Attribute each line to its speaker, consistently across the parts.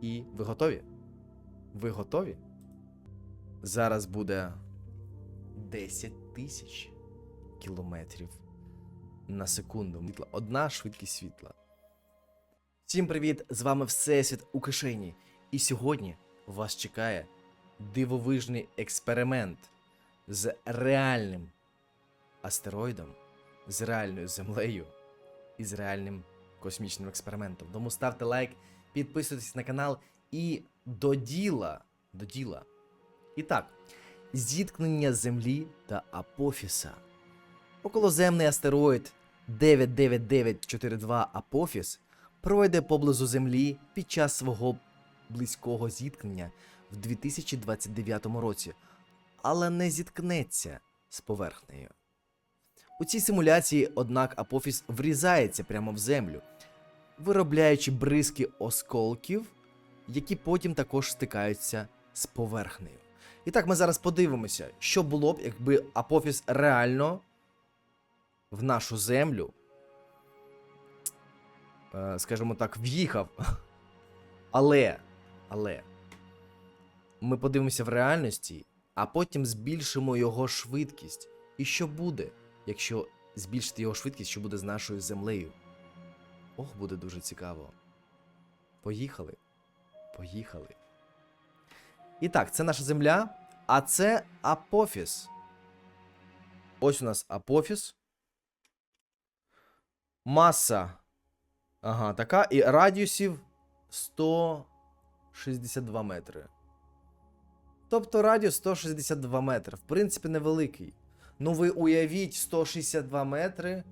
Speaker 1: І ви готові? Ви готові? Зараз буде 10 тисяч кілометрів на секунду. Одна швидкість світла. Всім привіт! З вами Всесвіт у кишені. І сьогодні вас чекає дивовижний експеримент з реальним астероїдом, з реальною землею і з реальним космічним експериментом. Тому ставте лайк, підписуйтесь на канал і до діла. До діла. І так, зіткнення Землі та Апофіса. Околоземний астероїд 99942 Апофіс пройде поблизу Землі під час свого близького зіткнення в 2029 році, але не зіткнеться з поверхнею. У цій симуляції, однак, Апофіс врізається прямо в землю, виробляючи бризки осколків, які потім також стикаються з поверхнею. І так, ми зараз подивимося, що було б, якби Апофіс реально в нашу землю, е, скажімо так, в'їхав. Але, але ми подивимося в реальності, а потім збільшимо його швидкість. І що буде, якщо збільшити його швидкість, що буде з нашою землею? Ох, буде дуже цікаво. Поїхали. Поїхали. І так, це наша земля, а це Апофіс. Ось у нас Апофіс. Маса. Ага, така. І радіусів 162 метри. Тобто радіус 162 метри. В принципі, невеликий. Ну, ви уявіть 162 метри.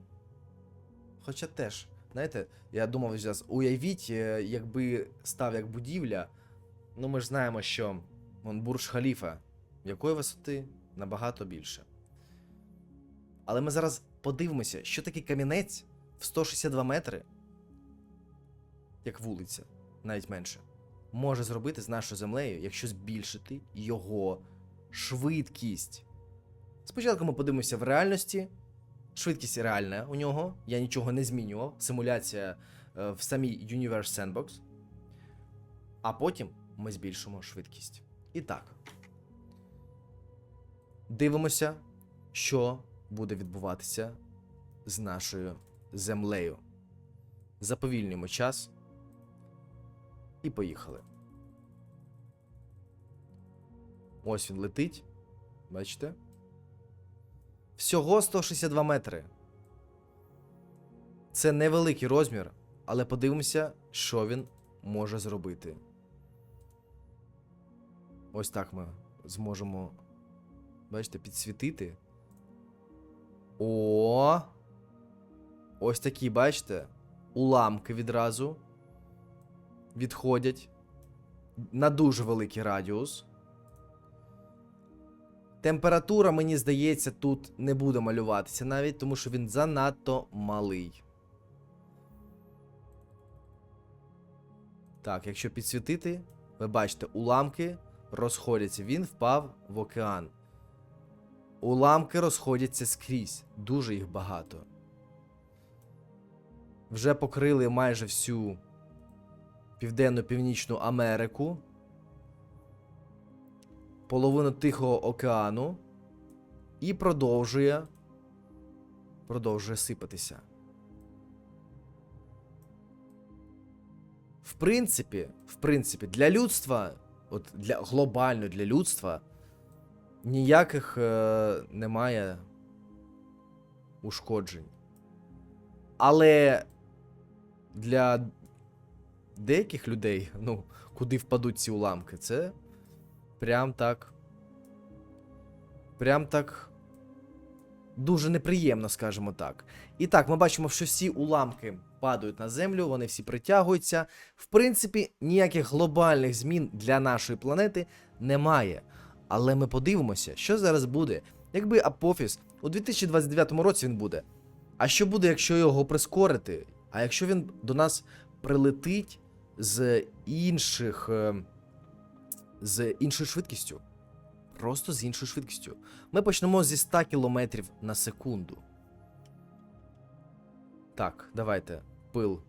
Speaker 1: Хоча теж, знаєте, я думав зараз, уявіть, е, якби став як будівля. Ну, ми ж знаємо, що вон Бурж Халіфа якої висоти набагато більше. Але ми зараз подивимося, що таке камінець в 162 метри, як вулиця, навіть менше, може зробити з нашою землею, якщо збільшити його швидкість. Спочатку ми подивимося в реальності. Швидкість реальна у нього. Я нічого не змінював. Симуляція е, в самій Universe Sandbox. А потім ми збільшимо швидкість. І так. Дивимося, що буде відбуватися з нашою землею. Заповільнюємо час. І поїхали. Ось він летить. Бачите? Всього 162 метри. Це невеликий розмір, але подивимося, що він може зробити. Ось так ми зможемо, бачите, підсвітити. О! Ось такі, бачите, уламки відразу відходять на дуже великий радіус. Температура, мені здається, тут не буде малюватися навіть, тому що він занадто малий. Так, якщо підсвітити, ви бачите, уламки розходяться. Він впав в океан. Уламки розходяться скрізь. Дуже їх багато. Вже покрили майже всю Південно-Північну Америку. Половину Тихого океану. І продовжує. Продовжує сипатися. В принципі, в принципі, для людства, от для глобально для людства, ніяких е, немає ушкоджень. Але для деяких людей, ну, куди впадуть ці уламки, це прям так. Прям так. Дуже неприємно, скажімо так. І так, ми бачимо, що всі уламки падають на землю, вони всі притягуються. В принципі, ніяких глобальних змін для нашої планети немає. Але ми подивимося, що зараз буде, якби Апофіс у 2029 році він буде. А що буде, якщо його прискорити? А якщо він до нас прилетить з інших. З іншою швидкістю? Просто з іншою швидкістю. Ми почнемо зі 100 км на секунду. Так, давайте. Пил.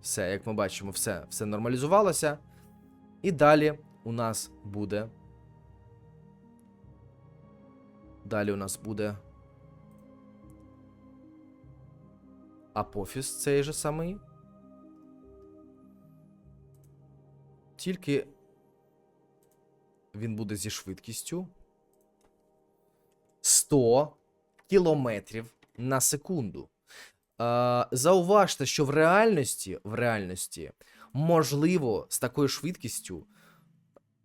Speaker 1: Все, як ми бачимо, все, все нормалізувалося. І далі у нас буде. Далі у нас буде. Апофіс цей же самий. Тільки він буде зі швидкістю 100 кілометрів на секунду. Зауважте, що в реальності, в реальності, можливо, з такою швидкістю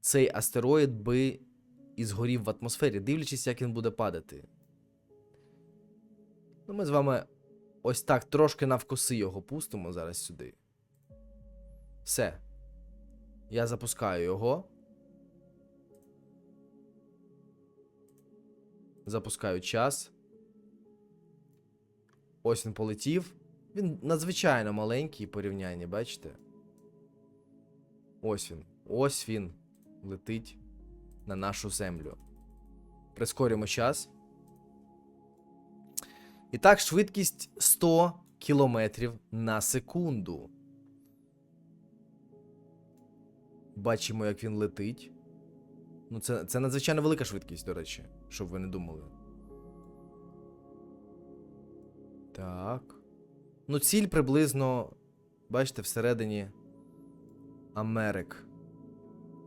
Speaker 1: цей астероїд би і згорів в атмосфері, дивлячись, як він буде падати. Ну, ми з вами ось так трошки навкоси його пустимо зараз сюди. Все. Я запускаю його. Запускаю час. Ось він полетів. Він надзвичайно маленький в порівнянні, бачите? Ось він. Ось він летить на нашу землю. Прискорюємо час. І так, швидкість 100 км на секунду. Бачимо, як він летить. Ну, це, це надзвичайно велика швидкість, до речі, щоб ви не думали. Так. Ну, ціль приблизно, бачите, всередині Америк.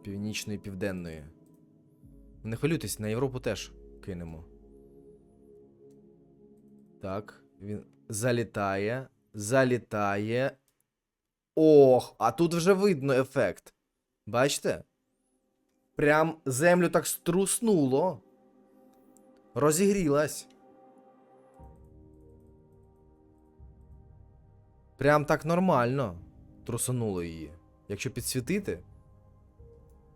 Speaker 1: Північної Південної. Не хвилюйтесь, на Європу теж кинемо. Так, він залітає. Залітає. Ох, а тут вже видно ефект. Бачите? Прям землю так струснуло. Розігрілась. Прям так нормально трусануло її. Якщо підсвітити,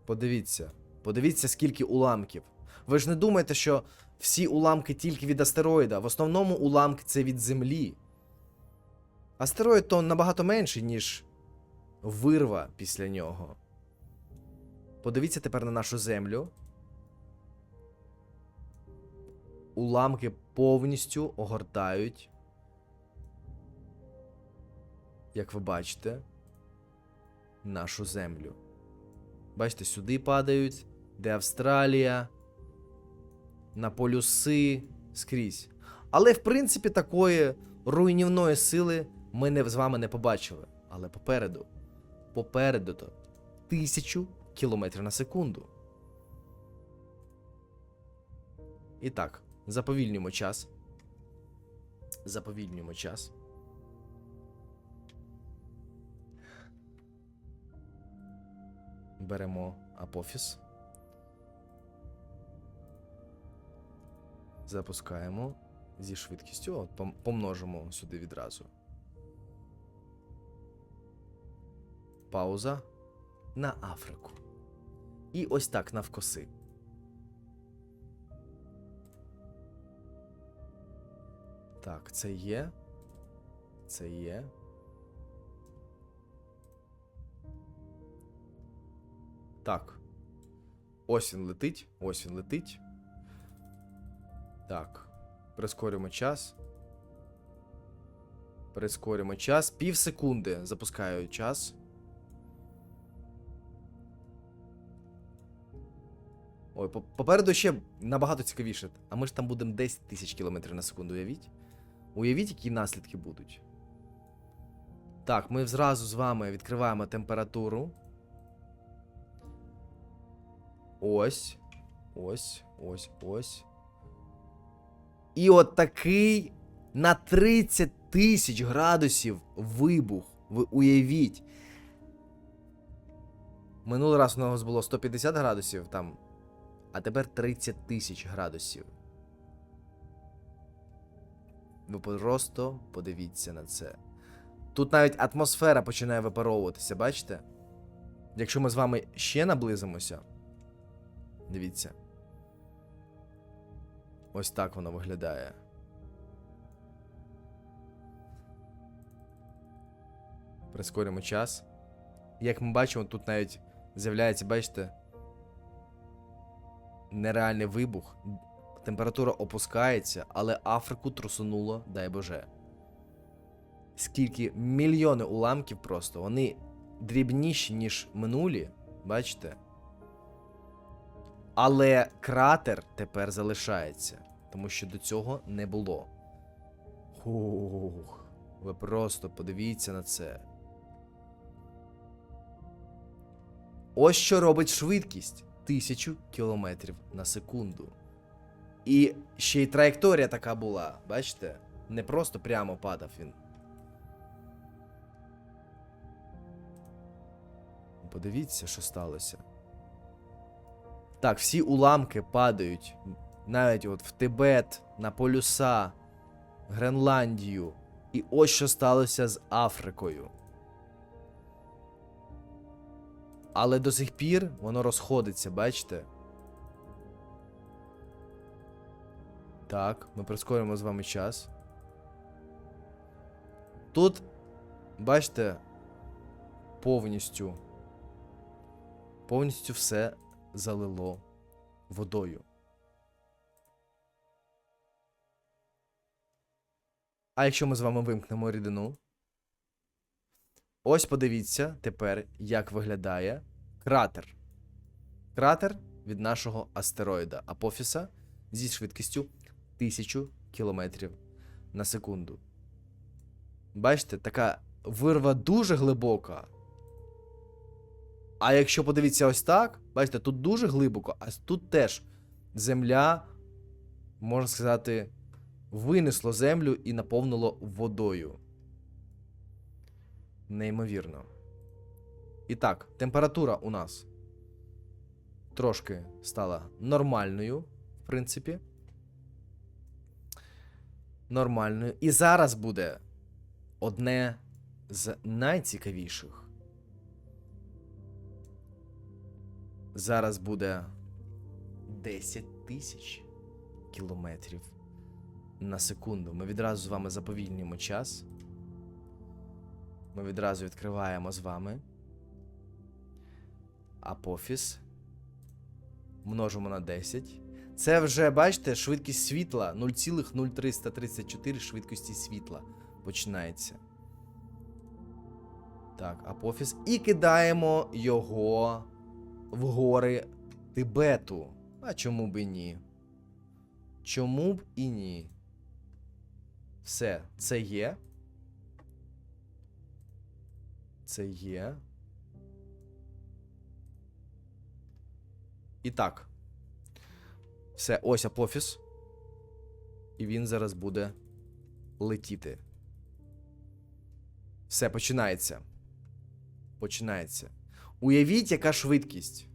Speaker 1: подивіться. Подивіться, скільки уламків. Ви ж не думаєте, що всі уламки тільки від астероїда. В основному уламки це від Землі. Астероїд то набагато менший, ніж вирва після нього. Подивіться тепер на нашу землю. Уламки повністю огортають. Як ви бачите, нашу землю. Бачите, сюди падають, де Австралія, на полюси скрізь. Але, в принципі, такої руйнівної сили ми не, з вами не побачили. Але попереду, попереду то тисячу кілометрів на секунду. І так, заповільнюємо час. Заповільнюємо час. Беремо апофіс. Запускаємо зі швидкістю. От помножимо сюди відразу. Пауза на Африку. І ось так навкоси. Так, це є. Це є. Так. Ось він летить. Ось він летить. Так. Прискорюємо час. Прискорюємо час. Пів секунди. Запускаю час. Ой, по- попереду ще набагато цікавіше. А ми ж там будемо 10 тисяч кілометрів на секунду, уявіть. Уявіть, які наслідки будуть. Так, ми зразу з вами відкриваємо температуру. Ось. Ось, ось, ось. І от такий на 30 тисяч градусів вибух. Ви уявіть. Минулий раз у нас було 150 градусів там, а тепер 30 тисяч градусів. Ви просто подивіться на це. Тут навіть атмосфера починає випаровуватися, бачите? Якщо ми з вами ще наблизимося. Дивіться. Ось так воно виглядає. Прискоримо час. Як ми бачимо, тут навіть з'являється, бачите, нереальний вибух. Температура опускається, але Африку трусунуло, дай Боже. скільки мільйони уламків просто. Вони дрібніші, ніж минулі. Бачите? Але кратер тепер залишається, тому що до цього не було. Хух, ви просто подивіться на це. Ось що робить швидкість 1000 км на секунду. І ще й траєкторія така була, бачите? Не просто прямо падав він. Подивіться, що сталося. Так, всі уламки падають. Навіть от в Тибет, на полюса, Гренландію. І ось що сталося з Африкою. Але до сих пір воно розходиться, бачите? Так, ми прискорюємо з вами час. Тут, бачите, повністю. Повністю все залило водою. А якщо ми з вами вимкнемо рідину? Ось подивіться тепер, як виглядає кратер. Кратер від нашого астероїда Апофіса зі швидкістю 1000 км на секунду. Бачите, така вирва дуже глибока. А якщо подивитися ось так, бачите, тут дуже глибоко, а тут теж земля, можна сказати, винесло землю і наповнило водою. Неймовірно. І так, температура у нас трошки стала нормальною, в принципі. Нормальною. І зараз буде одне з найцікавіших. Зараз буде 10 тисяч кілометрів на секунду. Ми відразу з вами заповільнюємо час. Ми відразу відкриваємо з вами апофіс. Множимо на 10. Це вже, бачите, швидкість світла 0,0334 швидкості світла починається. Так, апофіс. І кидаємо його в гори Тибету. А чому б і ні? Чому б і ні? Все, це є. Це є. І так. Все, ось апофіс. І він зараз буде летіти. Все, починається. Починається. Уявіть, яка швидкість.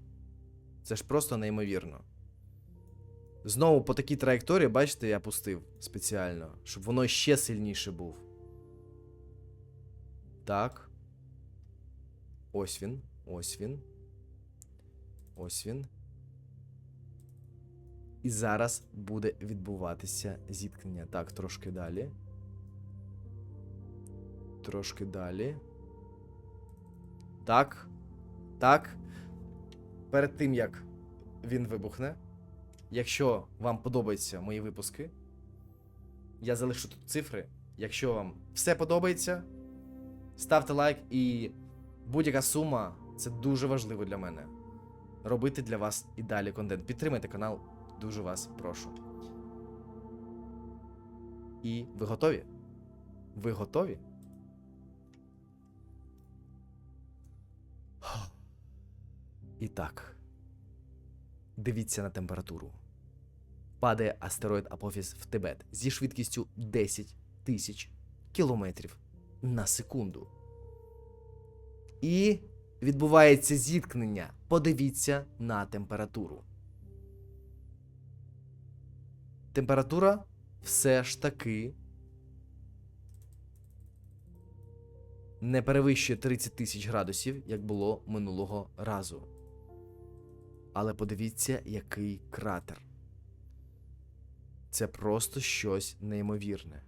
Speaker 1: Це ж просто неймовірно. Знову по такій траєкторії, бачите, я пустив спеціально, щоб воно ще сильніше був. Так. Ось він. Ось він. Ось він. І зараз буде відбуватися зіткнення. Так, трошки далі. Трошки далі. Так. Так. Перед тим як він вибухне. Якщо вам подобаються мої випуски, я залишу тут цифри. Якщо вам все подобається, ставте лайк і будь-яка сума це дуже важливо для мене. Робити для вас і далі контент. Підтримайте канал, дуже вас прошу. І ви готові? Ви готові? І так. Дивіться на температуру. Падає астероїд Апофіс в Тибет зі швидкістю 10 тисяч кілометрів на секунду. І відбувається зіткнення. Подивіться на температуру. Температура все ж таки не перевищує 30 тисяч градусів, як було минулого разу. Але подивіться, який кратер. Це просто щось неймовірне.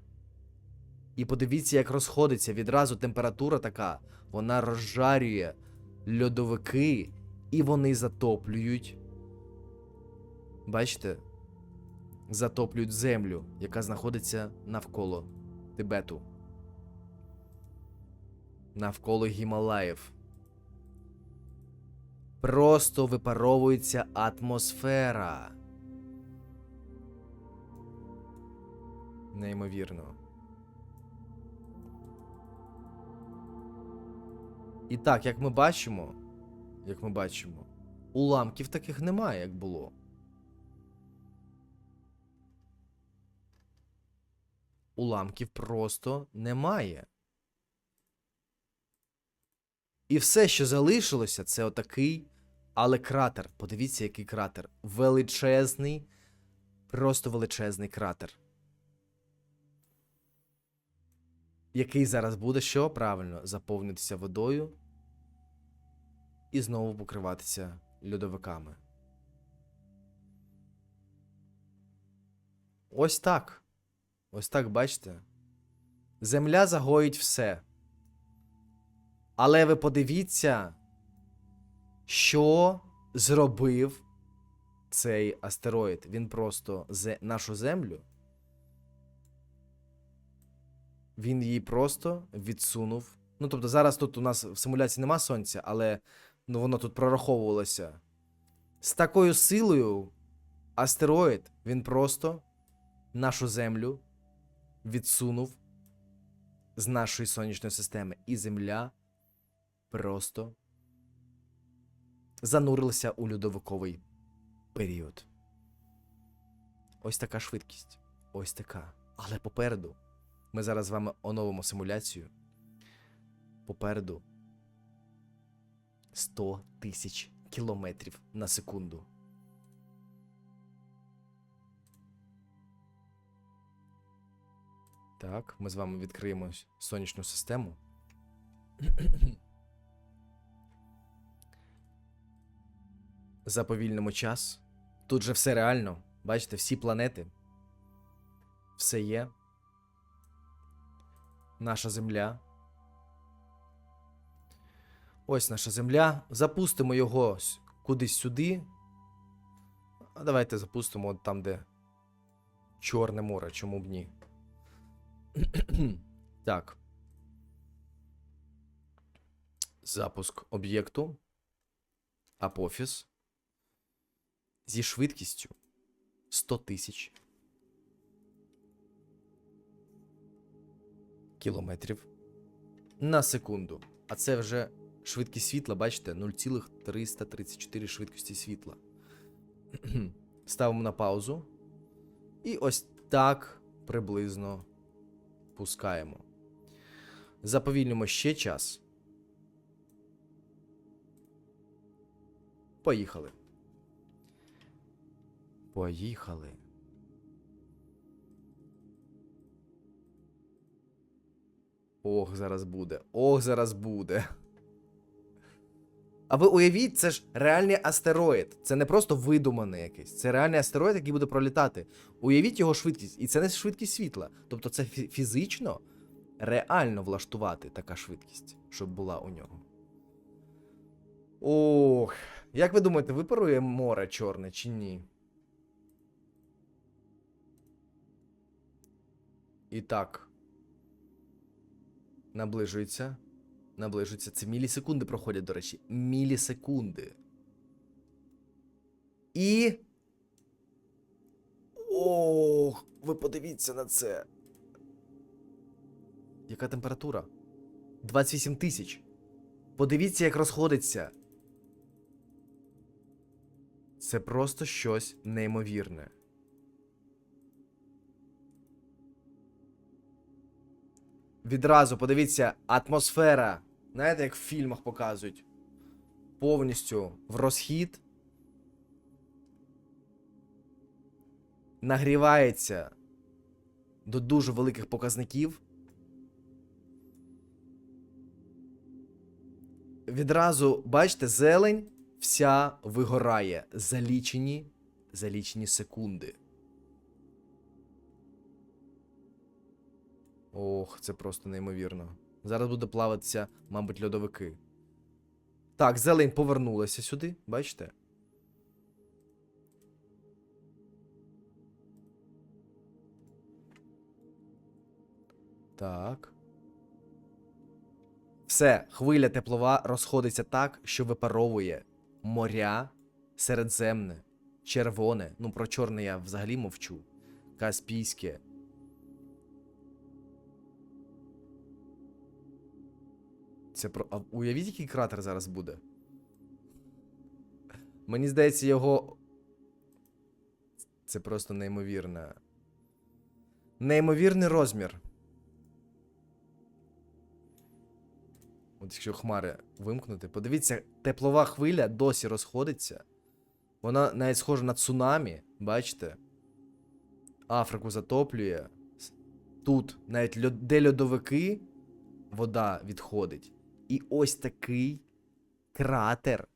Speaker 1: І подивіться, як розходиться відразу температура така, вона розжарює льодовики, і вони затоплюють. Бачите? Затоплюють землю, яка знаходиться навколо Тибету. навколо Гімалаїв. Просто випаровується атмосфера. Неймовірно. І так, як ми бачимо, як ми бачимо, уламків таких немає, як було. Уламків просто немає. І все, що залишилося, це отакий, але кратер. Подивіться, який кратер. Величезний, просто величезний кратер. Який зараз буде що? Правильно, заповнитися водою і знову покриватися льодовиками. Ось так. Ось так, бачите. Земля загоїть все. Але ви подивіться, що зробив цей астероїд. Він просто нашу землю. Він її просто відсунув. Ну, тобто, зараз тут у нас в симуляції нема сонця, але ну, воно тут прораховувалося. З такою силою астероїд він просто нашу землю відсунув з нашої сонячної системи. І Земля просто занурилася у льодовиковий період. Ось така швидкість. Ось така. Але попереду. Ми зараз з вами оновимо симуляцію. Попереду 100 тисяч кілометрів на секунду. Так, ми з вами відкриємо сонячну систему. Заповільнимо час. Тут же все реально. Бачите, всі планети. Все є. Наша Земля. Ось наша Земля. Запустимо його кудись сюди. А давайте запустимо от там, де Чорне море, чому б ні. так. Запуск об'єкту. Апофіс. Зі швидкістю 100 тисяч кілометрів на секунду. А це вже швидкість світла, бачите, 0,334 швидкості світла. Ставимо на паузу. І ось так приблизно пускаємо. Заповільнимо ще час. Поїхали. Поїхали. Ох, зараз буде. Ох, зараз буде. А ви уявіть, це ж реальний астероїд. Це не просто видуманий якийсь. Це реальний астероїд, який буде пролітати. Уявіть його швидкість. І це не швидкість світла. Тобто це фізично реально влаштувати така швидкість, щоб була у нього. Ох. Як ви думаєте, випарує море чорне чи ні? І так. Наближується. Наближується. Це мілісекунди проходять, до речі. Мілісекунди. І. Ох, ви подивіться на це. Яка температура? 28 тисяч. Подивіться, як розходиться. Це просто щось неймовірне. Відразу подивіться, атмосфера. Знаєте, як в фільмах показують. Повністю в розхід. Нагрівається до дуже великих показників. Відразу, бачите, зелень вся вигорає за лічені, за лічені секунди. Ох, це просто неймовірно. Зараз буде плаватися, мабуть, льодовики. Так, зелень повернулася сюди, бачите? Так. Все, хвиля теплова розходиться так, що випаровує моря, Середземне, Червоне. Ну, про чорне я взагалі мовчу. Каспійське. Це про. А уявіть, який кратер зараз буде. Мені здається, його. Це просто неймовірне. Неймовірний розмір. От якщо хмари вимкнути, подивіться, теплова хвиля досі розходиться. Вона навіть схожа на цунамі, бачите? Африку затоплює. Тут навіть льод- де льодовики, вода відходить. І ось такий кратер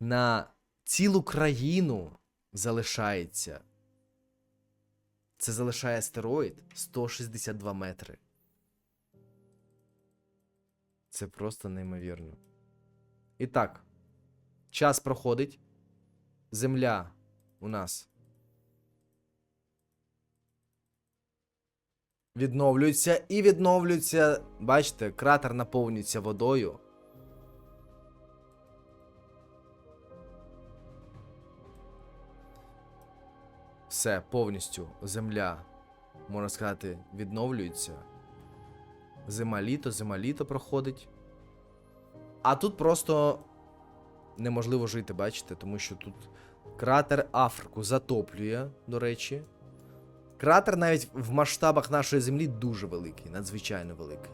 Speaker 1: на цілу країну залишається. Це залишає астероїд 162 метри. Це просто неймовірно. І так, час проходить. Земля у нас відновлюється і відновлюється. Бачите, кратер наповнюється водою. Все, повністю земля, можна сказати, відновлюється. Зима літо, зима літо проходить. А тут просто неможливо жити, бачите, тому що тут кратер Африку затоплює, до речі. Кратер навіть в масштабах нашої землі дуже великий, надзвичайно великий.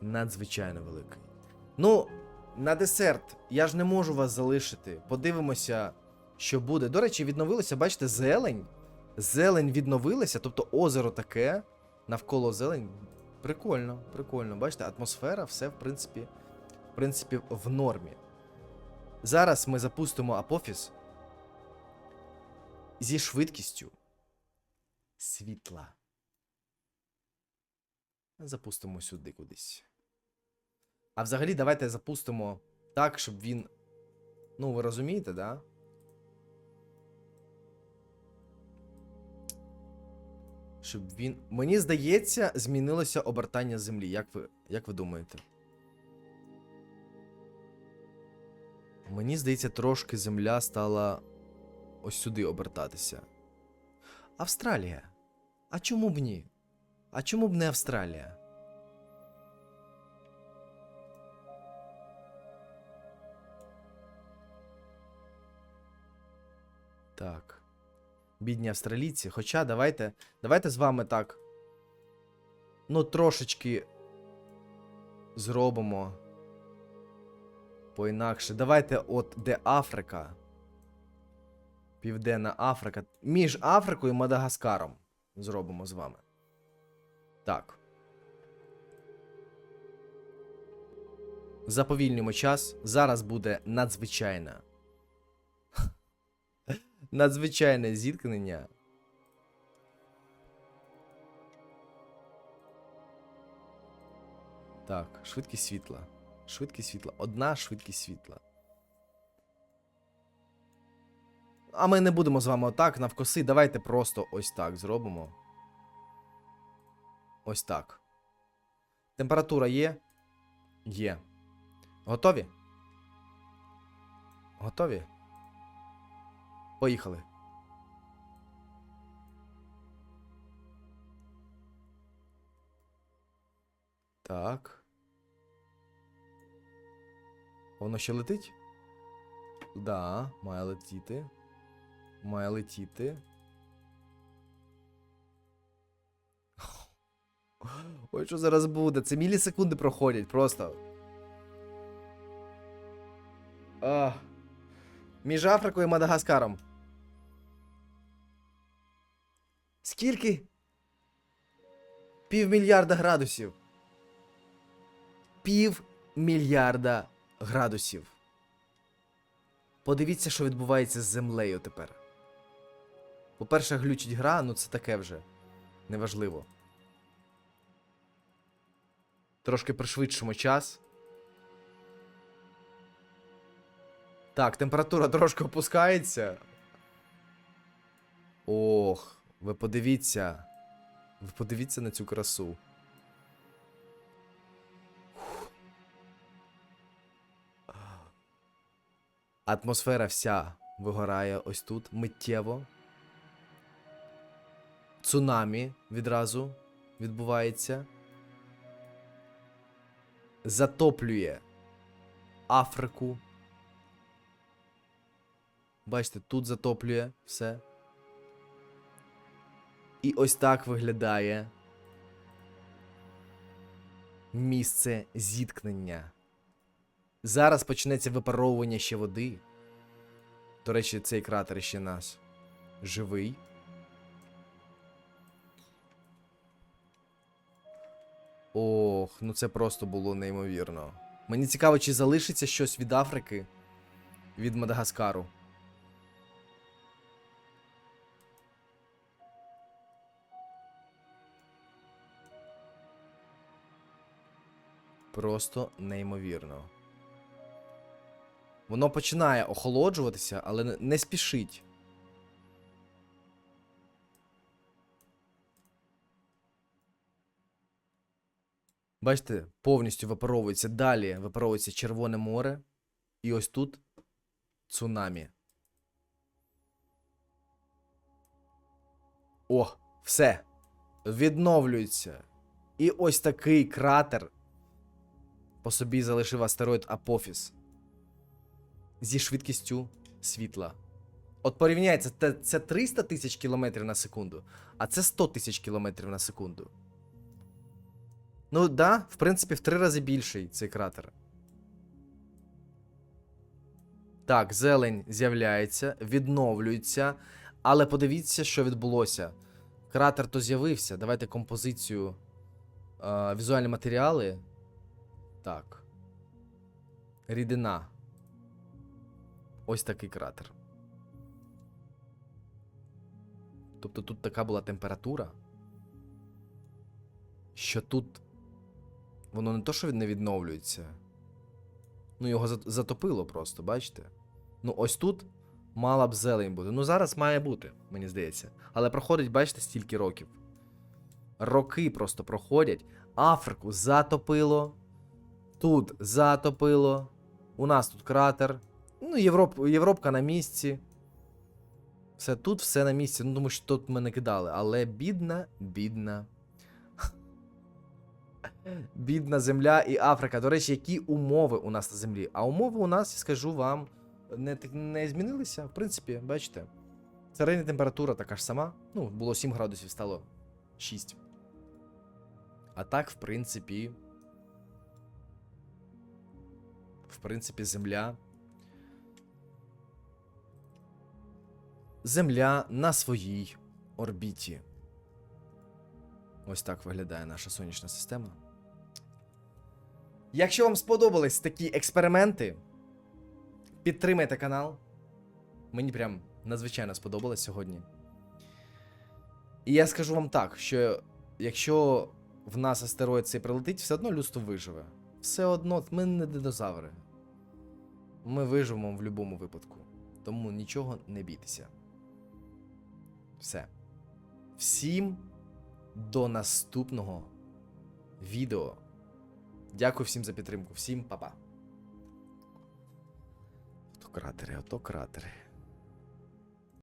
Speaker 1: Надзвичайно великий. Ну, на десерт я ж не можу вас залишити. Подивимося, що буде. До речі, відновилося, бачите, зелень. Зелень відновилася, тобто озеро таке, навколо зелень. Прикольно, прикольно. Бачите, атмосфера, все, в принципі, в принципі, в нормі. Зараз ми запустимо апофіс зі швидкістю світла. Запустимо сюди кудись. А взагалі, давайте запустимо так, щоб він. Ну, ви розумієте, да? Щоб він. Мені здається, змінилося обертання землі. Як ви, як ви думаєте? Мені здається, трошки земля стала ось сюди обертатися. Австралія. А чому б ні? А чому б не Австралія? Так. Бідні австралійці. Хоча давайте. Давайте з вами так. Ну, трошечки зробимо поінакше. Давайте от де Африка. Південна Африка. Між Африкою і Мадагаскаром зробимо з вами. Так. Заповільнюємо час. Зараз буде надзвичайна. Надзвичайне зіткнення. Так, швидкість світла. Швидкість світла. Одна швидкість світла. А ми не будемо з вами отак навкоси. Давайте просто ось так зробимо. Ось так. Температура є? Є. Готові? Готові? Поїхали. Так. Воно ще летить? Да, має летіти. Має летіти. Ой, що зараз буде? Це мілісекунди проходять просто. А. Між Африкою і Мадагаскаром. Скільки? Півмільярда градусів. Пів мільярда градусів. Подивіться, що відбувається з землею тепер. По-перше, глючить гра, ну це таке вже. Неважливо. Трошки пришвидшимо час. Так, температура трошки опускається. Ох, ви подивіться. Ви подивіться на цю красу. Атмосфера вся вигорає ось тут миттєво. Цунамі відразу відбувається. Затоплює Африку. Бачите, тут затоплює все. І ось так виглядає місце зіткнення. Зараз почнеться випаровування ще води. До речі, цей кратер ще нас живий. Ох, ну це просто було неймовірно. Мені цікаво, чи залишиться щось від Африки, від Мадагаскару. Просто неймовірно. Воно починає охолоджуватися, але не- спішить. Бачите, повністю випаровується. Далі випаровується Червоне море. І ось тут цунамі. О, все. Відновлюється. І ось такий кратер по собі залишив астероїд Апофіс зі швидкістю світла. От порівняється, це, це 300 тисяч кілометрів на секунду, а це 100 тисяч кілометрів на секунду. Ну, да, в принципі, в три рази більший цей кратер. Так, зелень з'являється, відновлюється. Але подивіться, що відбулося. Кратер то з'явився. Давайте композицію. Е, візуальні матеріали. Так. Рідина. Ось такий кратер. Тобто тут така була температура, що тут воно не то, що не відновлюється. Ну, його затопило просто, бачите? Ну, ось тут мала б зелень бути. Ну, зараз має бути, мені здається. Але проходить, бачите, стільки років. Роки просто проходять. Африку затопило. Тут затопило. У нас тут кратер. Ну, Європ, Європка на місці. Все тут все на місці. Ну, тому що тут ми не кидали. Але бідна, бідна. Бідна земля і Африка. До речі, які умови у нас на землі? А умови у нас, скажу вам, не, не змінилися. В принципі, бачите. Середня температура така ж сама. Ну, було 7 градусів, стало 6. А так, в принципі. В принципі, земля. Земля на своїй орбіті. Ось так виглядає наша сонячна система. Якщо вам сподобались такі експерименти, підтримайте канал. Мені прям надзвичайно сподобалось сьогодні. І я скажу вам так, що якщо в нас астероїд цей прилетить, все одно людство виживе. Все одно, ми не динозаври. Ми виживемо в будь-якому випадку. Тому нічого не бійтеся. Все. Всім до наступного відео. Дякую всім за підтримку. Всім па-па. Ото кратери, ото кратери.